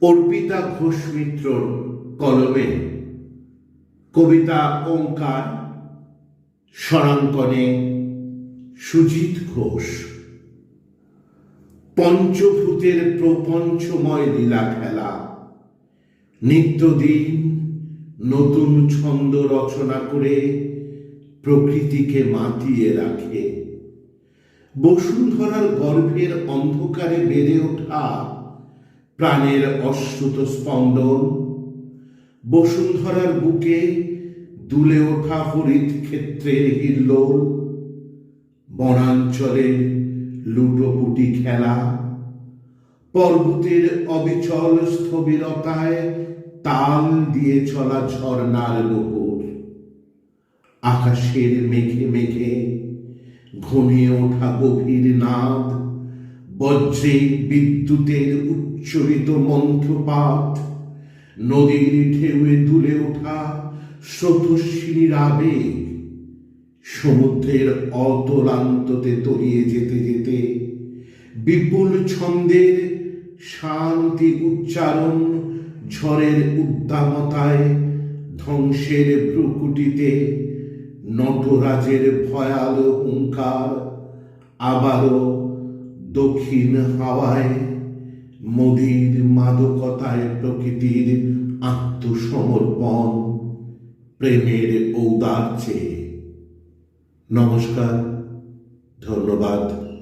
অর্পিতা ঘোষ মিত্রর কলমে। কবিতা ওঙ্কার, স্বরাঙ্কনে সুজিত ঘোষ। পঞ্চভূতের প্রপঞ্চময় লীলা খেলা। নিত্যদিন নতুন ছন্দ রচনা করে প্রকৃতিকে মাতিয়ে রাখে। বসুন্ধরার গর্ভের অন্ধকারে বেড়ে ওঠা প্রাণের অশ্রুত স্পন্দন। বসুন্ধরার বুকে দুলে ওঠা হরিত ক্ষেত্রের হিল্লোল। বনাঞ্চলের লুটোপুটি খেলা। পর্বতের অবিচল স্থবিরতায় তাল দিয়ে চলা ঝর্ণার নুপুর আকাশের মেঘে মেঘে ঘনিয়ে ওঠা গভীর নাদ। বজ্রে বিদ্যুতের উচ্চরিত মন্ত্রপাঠ, নদীর ঢেউয়ে দুলে ওঠা স্রোতস্বিনীর আবেগ, সমুদ্রের অতলান্ততে তরিয়ে যেতে যেতে বিপুল ছন্দের শান্তি উচ্চারণ ঝড়ের উদ্দামতায় ধ্বংসের ভ্রুকুটিতে নটরাজের ভয়াল হুঙ্কার আবারও দক্ষিণ হাওয়ায় মদির মাদকতায় প্রকৃতির আত্মসমর্পণ প্রেমের ঔদার্যে। নমস্কার ধন্যবাদ।